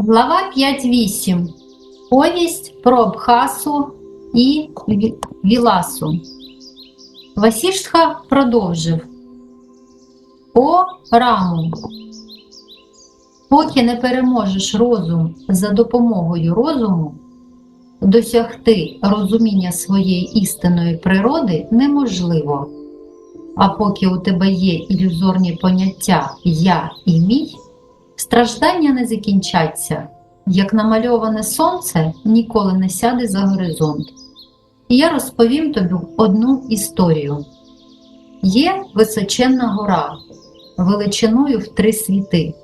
Глава 5.8. Повість про Абхасу і Віласу. Васіштха продовжив. О раму. Поки не переможеш розум за допомогою розуму, досягти розуміння своєї істинної природи неможливо. А поки у тебе є ілюзорні поняття я і мій, страждання не закінчаться, як намальоване сонце ніколи не сяде за горизонт. І я розповім тобі одну історію. Є височенна гора, величиною в три світи,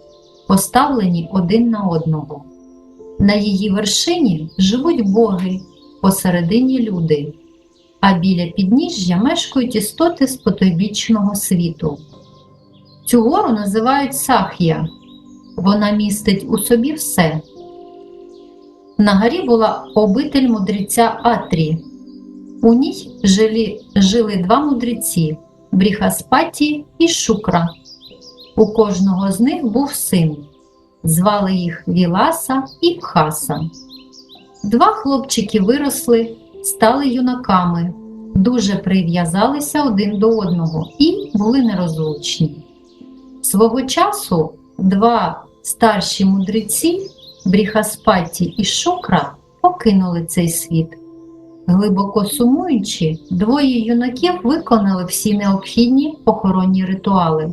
поставлені один на одного. На її вершині живуть боги, посередині люди, а біля підніжжя мешкають істоти з потойбічного світу. Цю гору називають Сах'я. Вона містить у собі все. На горі була обитель мудреця Атрі. У ній жили, жили два мудреці Бріхаспаті і Шукра. У кожного з них був син. Звали їх Віласа і Пхаса. Два хлопчики виросли, стали юнаками, дуже прив'язалися один до одного і були нерозлучні. Свого часу два старші мудреці Бріхаспаті і Шукра покинули цей світ. Глибоко сумуючи, двоє юнаків виконали всі необхідні похоронні ритуали.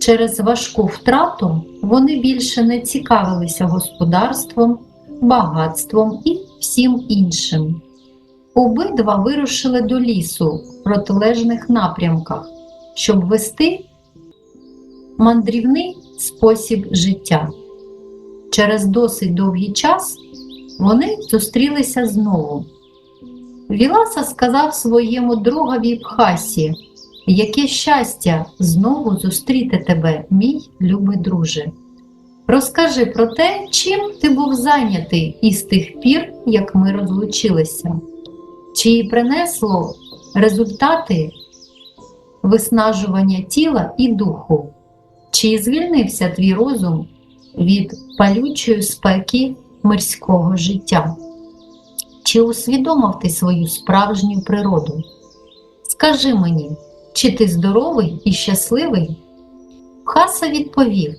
Через важку втрату вони більше не цікавилися господарством, багатством і всім іншим. Обидва вирушили до лісу в протилежних напрямках, щоб вести мандрівний спосіб життя. Через досить довгий час вони зустрілися знову. Віласа сказав своєму другові Пхасі, яке щастя знову зустріти тебе, мій любий друже. Розкажи про те, чим ти був зайнятий із тих пір, як ми розлучилися, чи принесло результати виснажування тіла і духу, чи звільнився твій розум від палючої спеки мирського життя? Чи усвідомив ти свою справжню природу? Скажи мені, чи ти здоровий і щасливий? Хаса відповів: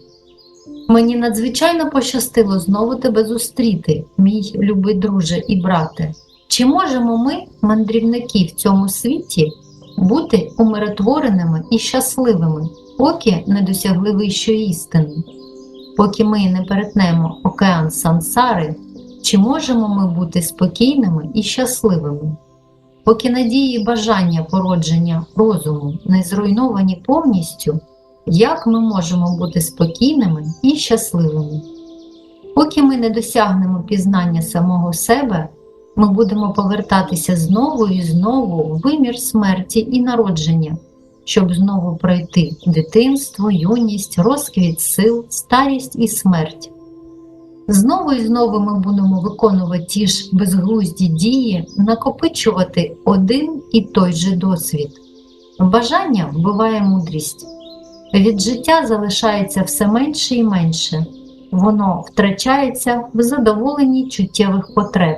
Мені надзвичайно пощастило знову тебе зустріти, мій любий друже і брате. Чи можемо ми, мандрівники в цьому світі, бути умиротвореними і щасливими, поки не досягли вищої істини? Поки ми не перетнемо океан сансари, чи можемо ми бути спокійними і щасливими? Поки надії і бажання породження розуму не зруйновані повністю, як ми можемо бути спокійними і щасливими? Поки ми не досягнемо пізнання самого себе, ми будемо повертатися знову і знову в вимір смерті і народження, щоб знову пройти дитинство, юність, розквіт сил, старість і смерть. Знову і знову ми будемо виконувати ті ж безглузді дії, накопичувати один і той же досвід. Бажання вбиває мудрість. Від життя залишається все менше і менше, воно втрачається в задоволенні чуттєвих потреб,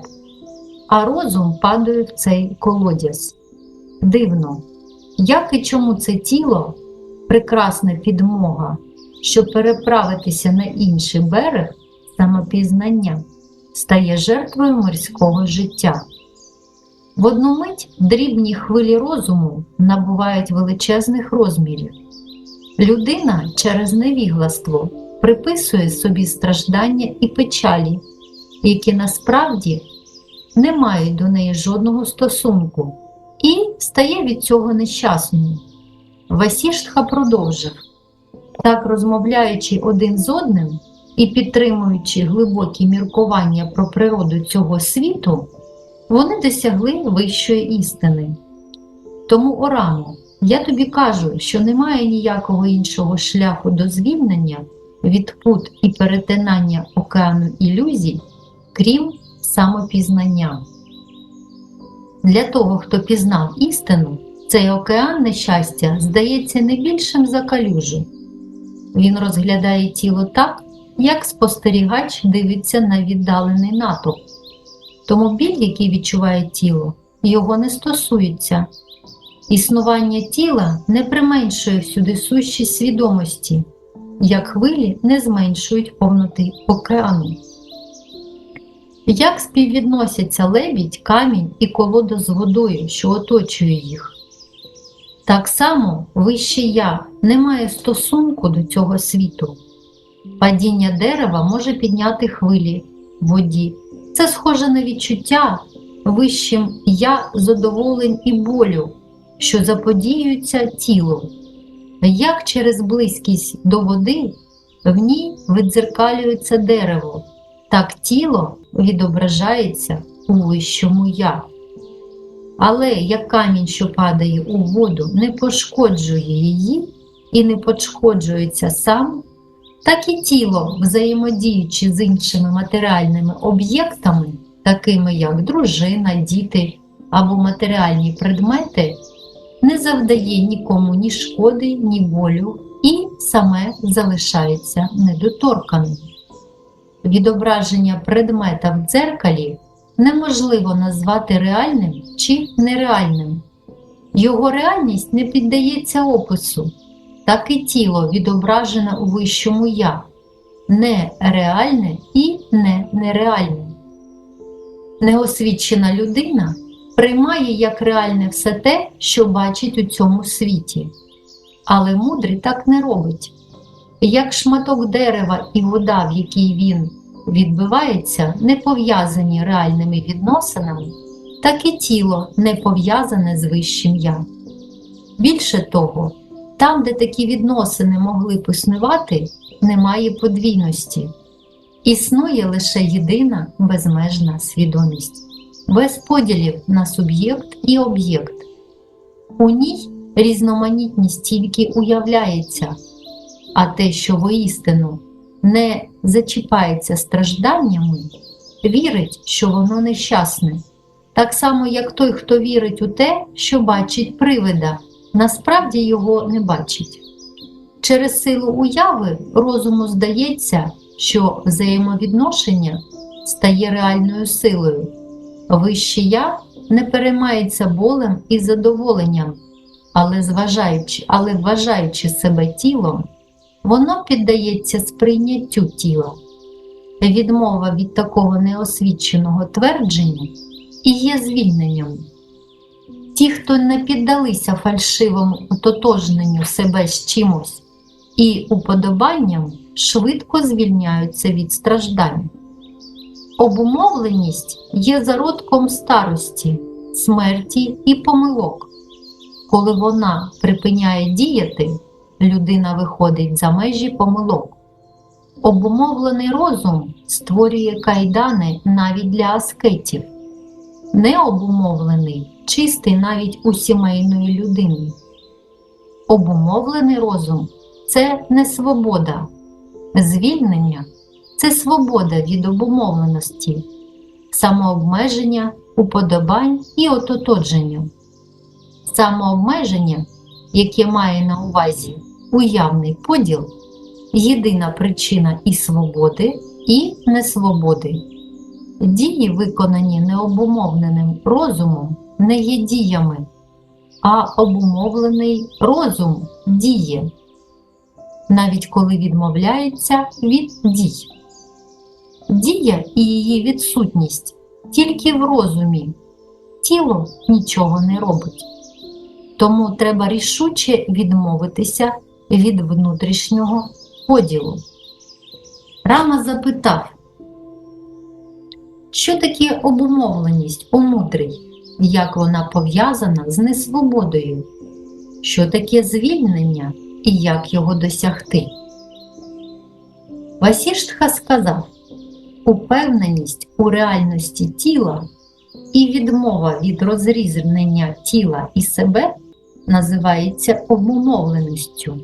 а розум падає в цей колодязь. Дивно, як і чому це тіло прекрасна підмога, щоб переправитися на інший берег самопізнання, стає жертвою морського життя. В одну мить дрібні хвилі розуму набувають величезних розмірів. Людина через невігластво приписує собі страждання і печалі, які насправді не мають до неї жодного стосунку, і стає від цього нещасною. Васіштха продовжив так розмовляючи один з одним і підтримуючи глибокі міркування про природу цього світу, вони досягли вищої істини. Тому, Орамо, я тобі кажу, що немає ніякого іншого шляху до звільнення від пут і перетинання океану ілюзій, крім самопізнання. Для того, хто пізнав істину, цей океан нещастя здається не більшим за калюжу. Він розглядає тіло так, як спостерігач дивиться на віддалений натовп. Тому біль, який відчуває тіло, його не стосується. Існування тіла не применшує всюди сущість свідомості, як хвилі не зменшують повноти океану. Як співвідносяться лебідь, камінь і колода з водою, що оточує їх? Так само вище я не має стосунку до цього світу. Падіння дерева може підняти хвилі в воді. Це схоже на відчуття вищим я задоволень і болю, що заподіюються тілу. Як через близькість до води в ній віддзеркалюється дерево, так тіло відображається у вищому я. Але як камінь, що падає у воду, не пошкоджує її і не пошкоджується сам, так і тіло, взаємодіючи з іншими матеріальними об'єктами, такими як дружина, діти або матеріальні предмети, не завдає нікому ні шкоди, ні болю і саме залишається недоторканим. Відображення предмета в дзеркалі неможливо назвати реальним чи нереальним. Його реальність не піддається опису, так і тіло відображене у вищому я, не реальне і не нереальне. Неосвічена людина приймає як реальне все те, що бачить у цьому світі, але мудрий так не робить. Як шматок дерева і вода, в якій він відбивається, не пов'язані реальними відносинами, так і тіло не пов'язане з вищим я. Більше того, там, де такі відносини могли б існувати, немає подвійності. Існує лише єдина безмежна свідомість, без поділів на суб'єкт і об'єкт. У ній різноманітність тільки уявляється, а те, що воістину не зачіпається стражданнями, вірить, що воно нещасне, так само, як той, хто вірить у те, що бачить привида, насправді його не бачить. Через силу уяви розуму здається, що взаємовідношення стає реальною силою. Вище я не переймається болем і задоволенням, але, зважаючи, але вважаючи себе тілом, воно піддається сприйняттю тіла. Відмова від такого неосвіченого твердження і є звільненням. Ті, хто не піддалися фальшивому ототожненню себе з чимось і уподобанням, швидко звільняються від страждань. Обумовленість є зародком старості, смерті і помилок. Коли вона припиняє діяти, людина виходить за межі помилок. Обумовлений розум створює кайдани навіть для аскетів, необумовлений чистий навіть у сімейної людини. Обумовлений розум це не свобода, звільнення це свобода від обумовленості, самообмеження, уподобань і ототодження. Самообмеження, яке має на увазі уявний поділ, єдина причина і свободи, і несвободи. Дії, виконані необумовленим розумом, не є діями, а обумовлений розум діє, навіть коли відмовляється від дій. Дія і її відсутність тільки в розумі, тіло нічого не робить. Тому треба рішуче відмовитися від внутрішнього поділу. Рама запитав, що таке обумовленість у мудрий, як вона пов'язана з несвободою, що таке звільнення і як його досягти. Васіштха сказав, упевненість у реальності тіла і відмова від розрізнення тіла і себе називається обумовленістю.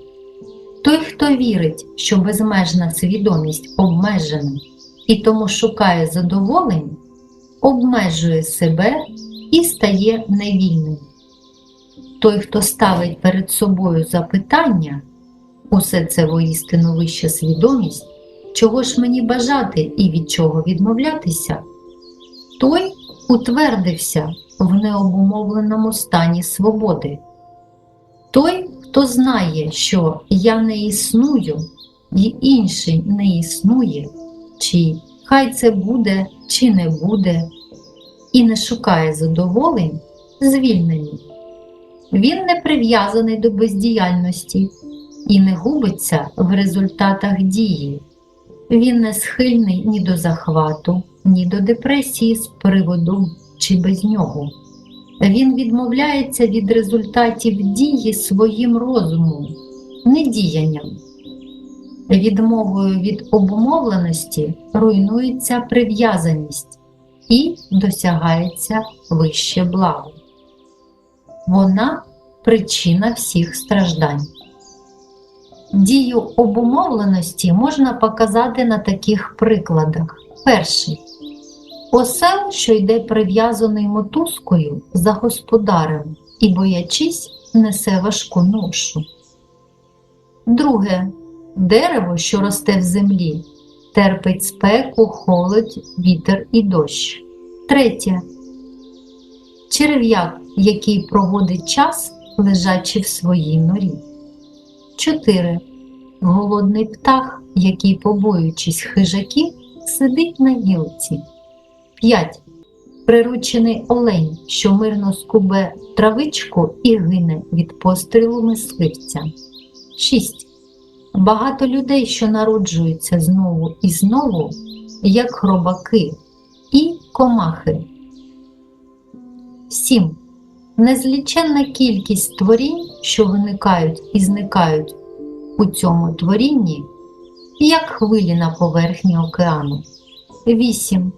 Той, хто вірить, що безмежна свідомість обмежена і тому шукає задоволень, обмежує себе і стає невільним. Той, хто ставить перед собою запитання, усе це воістину вища свідомість, чого ж мені бажати і від чого відмовлятися? Той утвердився в необумовленому стані свободи. Той, хто знає, що я не існую, і інший не існує, чи хай це буде, чи не буде, і не шукає задоволень, звільнений. Він не прив'язаний до бездіяльності і не губиться в результатах дії. Він не схильний ні до захвату, ні до депресії з приводу чи без нього. Він відмовляється від результатів дії своїм розумом, не діянням. Відмовою від обумовленості руйнується прив'язаність і досягається вище благо. Вона причина всіх страждань. Дію обумовленості можна показати на таких прикладах. Перший осел, що йде прив'язаний мотузкою за господарем і, боячись, несе важку ношу. Друге дерево, що росте в землі, терпить спеку, холод, вітер і дощ. Третє черв'як, який проводить час, лежачи в своїй норі. 4. Голодний птах, який, побоюючись хижаків, сидить на гілці. 5. Приручений олень, що мирно скубе травичку і гине від пострілу мисливця. 6. Багато людей, що народжуються знову і знову, як хробаки і комахи. 7. Незліченна кількість творінь, що виникають і зникають у цьому творінні, як хвилі на поверхні океану. 8.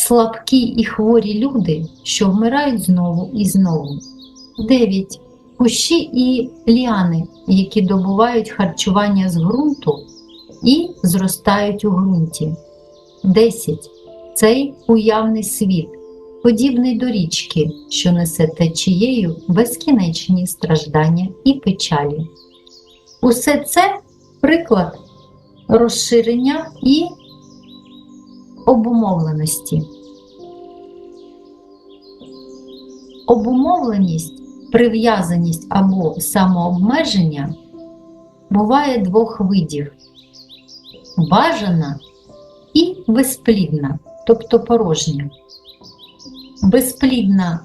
Слабкі і хворі люди, що вмирають знову і знову. 9. Кущі і ліани, які добувають харчування з ґрунту і зростають у ґрунті. 10. Цей уявний світ, подібний до річки, що несе течією безкінечні страждання і печалі. Усе це приклад розширення і обумовленості. Обумовленість, прив'язаність або самообмеження буває двох видів: бажана і безплідна, тобто порожня. Безплідна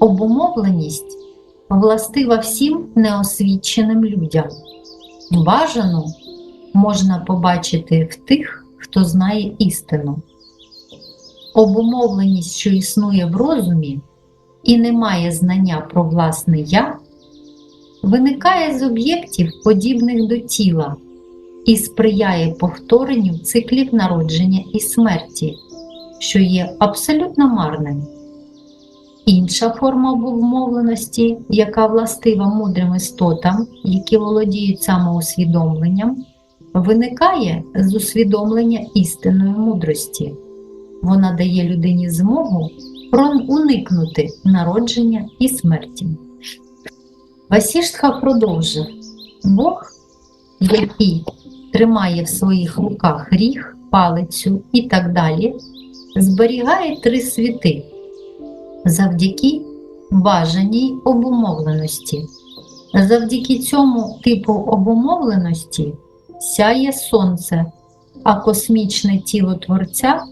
обумовленість властива всім неосвіченим людям. Бажану можна побачити в тих, хто знає істину. Обумовленість, що існує в розумі і не має знання про власне я, виникає з об'єктів, подібних до тіла, і сприяє повторенню циклів народження і смерті, що є абсолютно марним. Інша форма обумовленості, яка властива мудрим істотам, які володіють самоусвідомленням, виникає з усвідомлення істинної мудрості. Вона дає людині змогу уникнути народження і смерті. Васіштха продовжив Бог, який тримає в своїх руках ріг, палицю і так далі, зберігає три світи завдяки бажаній обумовленості. Завдяки цьому типу обумовленості сяє сонце, а космічне тіло Творця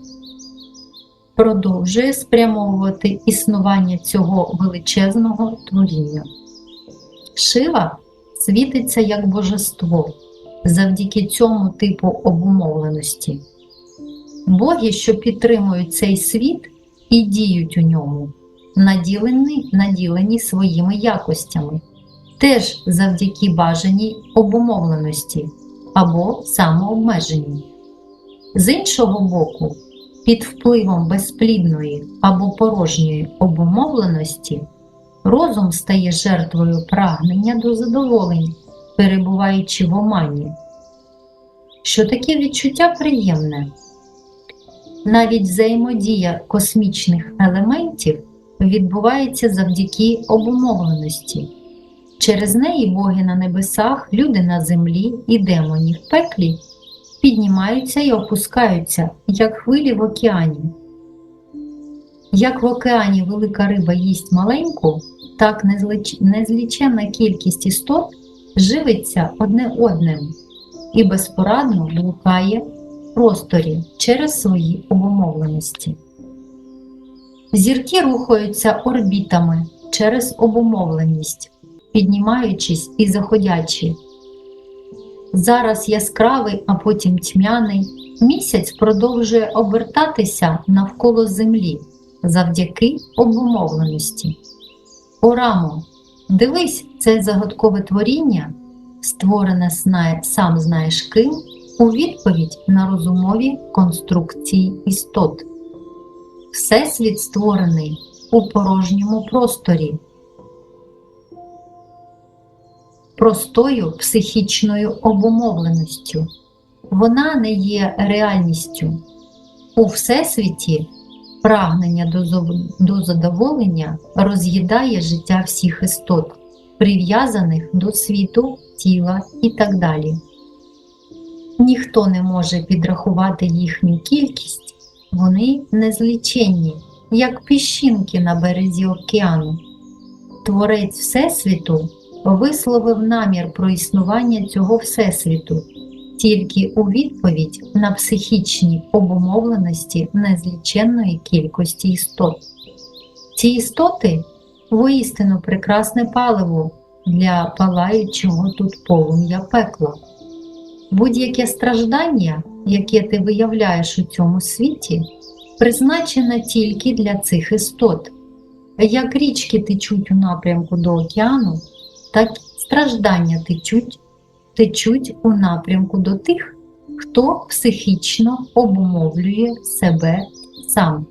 продовжує спрямовувати існування цього величезного творіння. Шива світиться як божество завдяки цьому типу обумовленості. Боги, що підтримують цей світ і діють у ньому, наділені, наділені своїми якостями, теж завдяки бажаній обумовленості або самообмеженні. З іншого боку, під впливом безплідної або порожньої обумовленості розум стає жертвою прагнення до задоволень, перебуваючи в омані. Що таке відчуття приємне? Навіть взаємодія космічних елементів відбувається завдяки обумовленості. Через неї боги на небесах, люди на землі і демоні в пеклі піднімаються і опускаються, як хвилі в океані. Як в океані велика риба їсть маленьку, так незліч- незліченна кількість істот живиться одне одним і безпорадно блукає просторі через свої обумовленості. Зірки рухаються орбітами через обумовленість, піднімаючись і заходячи. Зараз яскравий, а потім тьмяний, місяць продовжує обертатися навколо Землі завдяки обумовленості. Орамо, дивись, це загадкове творіння, створене сам знаєш ким, у відповідь на розумові конструкції істот. Всесвіт створений у порожньому просторі, простою психічною обумовленістю. Вона не є реальністю. У Всесвіті прагнення до до задоволення роз'їдає життя всіх істот, прив'язаних до світу, тіла і так далі. Ніхто не може підрахувати їхню кількість, вони незліченні, як піщинки на березі океану. Творець Всесвіту висловив намір про існування цього Всесвіту тільки у відповідь на психічні обумовленості незліченної кількості істот. Ці істоти воістину прекрасне паливо для палаючого тут полум'я пекла. Будь-яке страждання, яке ти виявляєш у цьому світі, призначене тільки для цих істот. Як річки течуть у напрямку до океану, так страждання течуть, течуть у напрямку до тих, хто психічно обумовлює себе сам.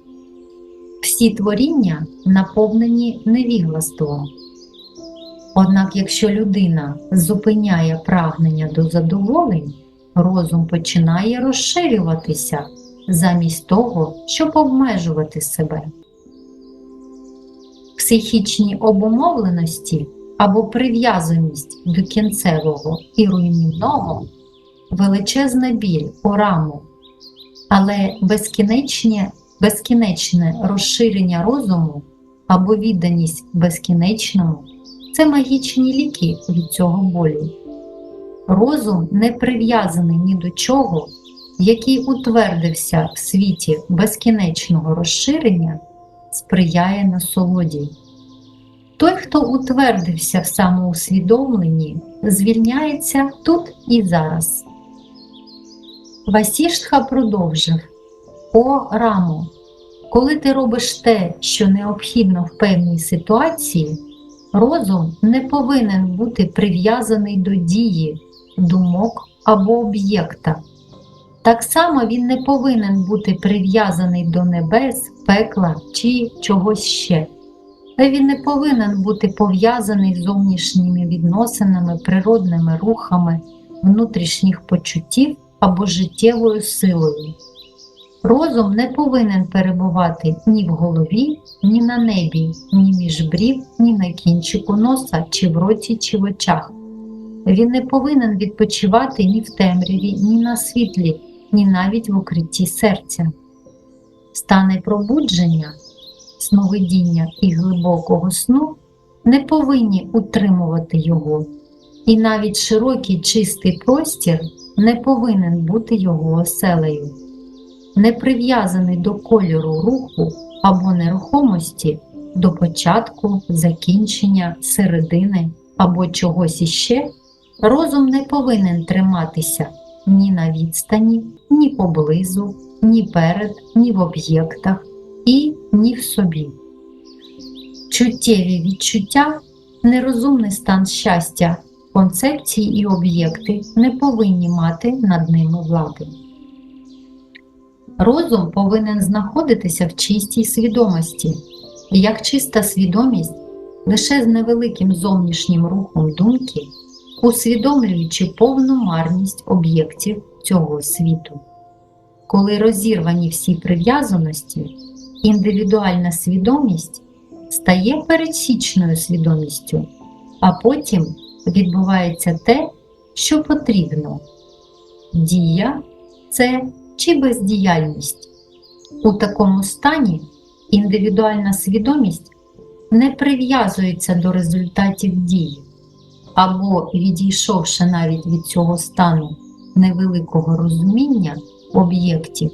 Всі творіння наповнені невіглаством. Однак, якщо людина зупиняє прагнення до задоволень, розум починає розширюватися замість того, щоб обмежувати себе. Психічні обумовленості або прив'язаність до кінцевого і руйнівного величезна біль ураму, але безкінечне, безкінечне розширення розуму або відданість безкінечному це магічні ліки від цього болю. Розум не прив'язаний ні до чого, який утвердився в світі безкінечного розширення, сприяє насолоді. Той, хто утвердився в самоусвідомленні, звільняється тут і зараз. Васіштха продовжив О Рамо, коли ти робиш те, що необхідно в певній ситуації, розум не повинен бути прив'язаний до дії, думок або об'єкта. Так само він не повинен бути прив'язаний до небес, пекла чи чогось ще. Та він не повинен бути пов'язаний з зовнішніми відносинами, природними рухами, внутрішніх почуттів або життєвою силою. Розум не повинен перебувати ні в голові, ні на небі, ні між брів, ні на кінчику носа, чи в роті, чи в очах. Він не повинен відпочивати ні в темряві, ні на світлі, ні навіть в укритті серця. Стани пробудження, сновидіння і глибокого сну не повинні утримувати його, і навіть широкий чистий простір не повинен бути його оселею. Не прив'язаний до кольору руху або нерухомості, до початку, закінчення, середини або чогось іще, розум не повинен триматися ні на відстані, ні поблизу, ні перед, ні в об'єктах і ні в собі. Чуттєві відчуття, нерозумний стан щастя, концепції і об'єкти не повинні мати над ними влади. Розум повинен знаходитися в чистій свідомості, як чиста свідомість лише з невеликим зовнішнім рухом думки, усвідомлюючи повну марність об'єктів цього світу. Коли розірвані всі прив'язаності, індивідуальна свідомість стає пересічною свідомістю, а потім відбувається те, що потрібно дія це чи бездіяльність. У такому стані індивідуальна свідомість не прив'язується до результатів дії, або, відійшовши навіть від цього стану невеликого розуміння об'єктів,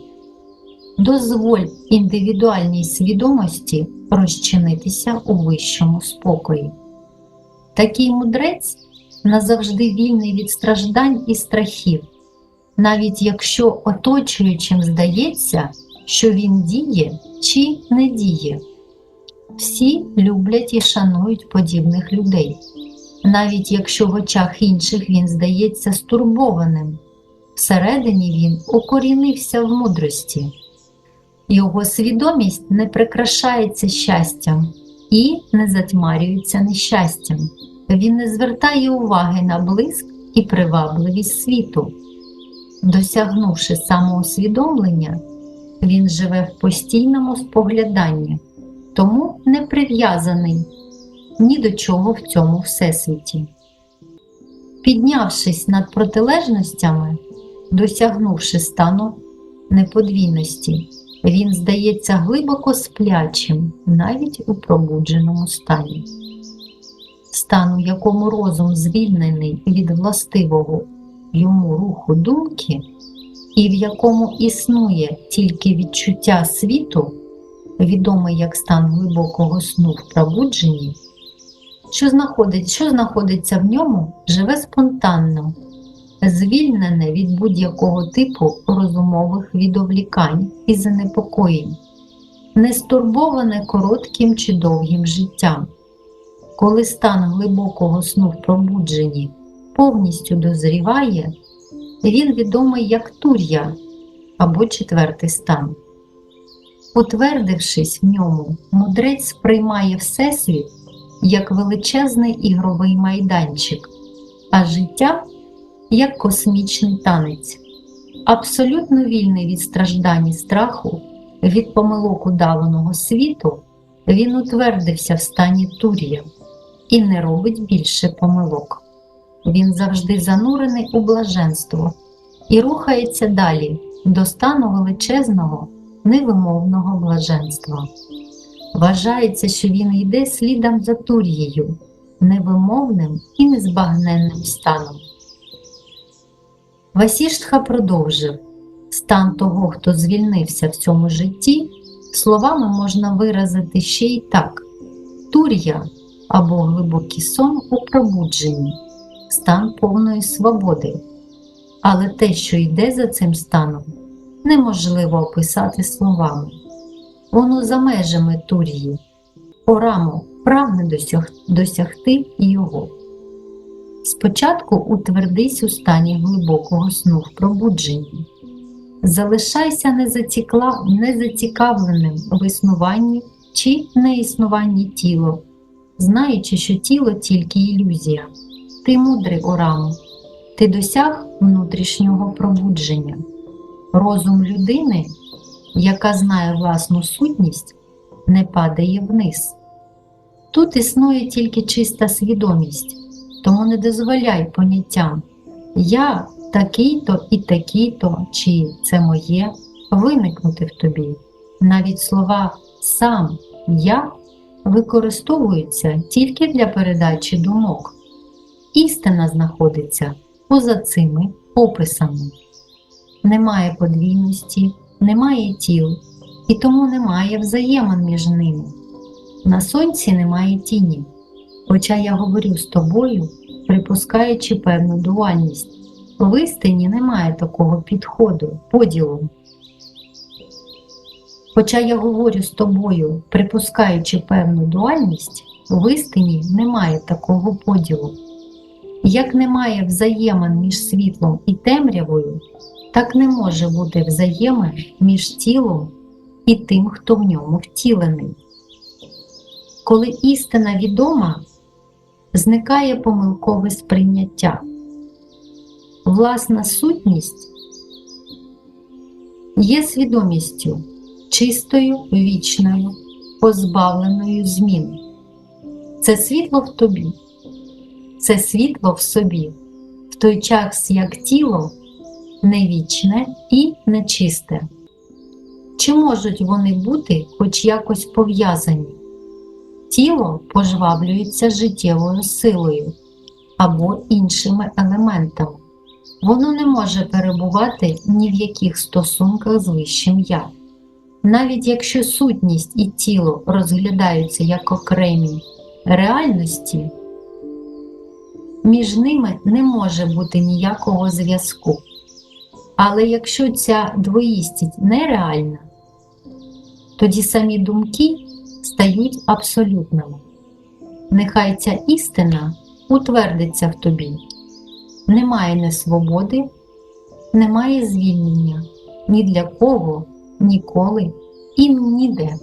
дозволь індивідуальній свідомості розчинитися у вищому спокої. Такий мудрець назавжди вільний від страждань і страхів, навіть якщо оточуючим здається, що він діє чи не діє. Всі люблять і шанують подібних людей, навіть якщо в очах інших він здається стурбованим, всередині він укорінився в мудрості. Його свідомість не прикрашається щастям і не затьмарюється нещастям. Він не звертає уваги на блиск і привабливість світу. Досягнувши самоусвідомлення, він живе в постійному спогляданні, тому не прив'язаний ні до чого в цьому всесвіті. Піднявшись над протилежностями, досягнувши стану неподвійності, він здається глибоко сплячим навіть у пробудженому стані. Стан, у якому розум звільнений від властивого йому руху думки, і в якому існує тільки відчуття світу, відомий як стан глибокого сну в пробудженні, що, знаходить, що знаходиться в ньому, живе спонтанно, звільнене від будь-якого типу розумових відволікань і занепокоєнь, не стурбоване коротким чи довгим життям. Коли стан глибокого сну в пробудженні повністю дозріває, він відомий як тур'я або четвертий стан. Утвердившись в ньому, мудрець сприймає Всесвіт як величезний ігровий майданчик, а життя як космічний танець, абсолютно вільний від страждань і страху, від помилок удаваного світу, він утвердився в стані тур'я і не робить більше помилок. Він завжди занурений у блаженство і рухається далі до стану величезного, невимовного блаженства. Вважається, що він йде слідом за тур'єю, невимовним і незбагненним станом. Васіштха продовжив стан того, хто звільнився в цьому житті, словами можна виразити ще й так: тур'я або глибокий сон у пробудженні, стан повної свободи. Але те, що йде за цим станом, неможливо описати словами. Воно за межами тур'ї, Орамо прагне досяг, досягти його. Спочатку утвердись у стані глибокого сну в пробудженні. Залишайся незацікавленим в існуванні чи неіснуванні тіла, знаючи, що тіло тільки ілюзія. Ти мудрий Орамо, ти досяг внутрішнього пробудження. Розум людини, яка знає власну сутність, не падає вниз. Тут існує тільки чиста свідомість, тому не дозволяй поняттям Я такий-то і такий-то, чи це моє виникнути в тобі. Навіть слова сам я використовуються тільки для передачі думок. Істина знаходиться поза цими описами. Немає подвійності, немає тіл, і тому немає взаємин між ними. На сонці немає тіні, хоча я говорю з тобою, припускаючи певну дуальність. В істині немає такого підходу, поділу. Хоча я говорю з тобою, припускаючи певну дуальність, в істині немає такого поділу. Як немає взаємин між світлом і темрявою, так не може бути взаємин між тілом і тим, хто в ньому втілений. Коли істина відома, зникає помилкове сприйняття. Власна сутність є свідомістю чистою, вічною, позбавленою змін. Це світло в тобі, це світло в собі, в той час як тіло невічне і нечисте. Чи можуть вони бути хоч якось пов'язані? Тіло пожваблюється життєвою силою або іншими елементами. Воно не може перебувати ні в яких стосунках з вищим я. Навіть якщо сутність і тіло розглядаються як окремі реальності, між ними не може бути ніякого зв'язку. Але якщо ця двоїстість нереальна, тоді самі думки стають абсолютними. Нехай ця істина утвердиться в тобі. Немає несвободи, немає звільнення ні для кого, ніколи і ніде.